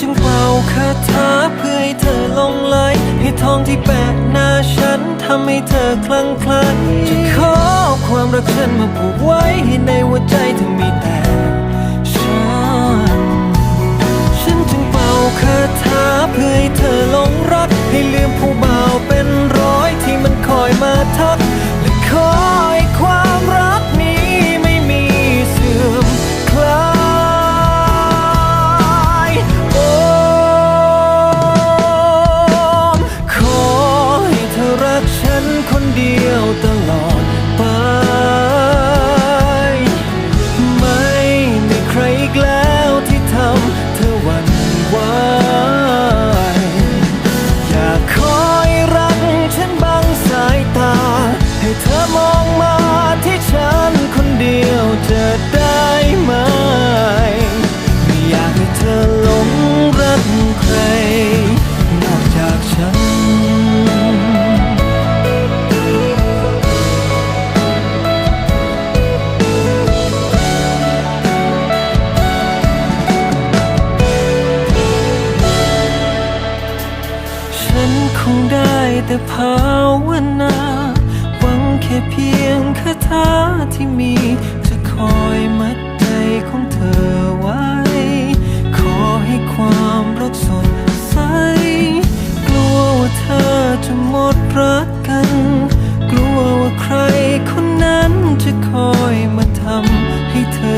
จึงเป่าคาถาเพื่อให้เธอลงไหลให้ทองที่แปะหน้าฉันทำให้เธอคลั่งไคล้จะขอความรักฉันมาผูกไว้ให้ในหัวใจเธอมีแต่ แต่ภาวนาหวังแค่เพียงคาถาที่มี จะคอยมัดใจของเธอไว้ ขอให้ความรักสดใส กลัวว่าเธอจะหมดรักกัน กลัวว่าใครคนนั้นจะคอยมาทำให้เธอ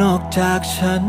นอกจากฉัน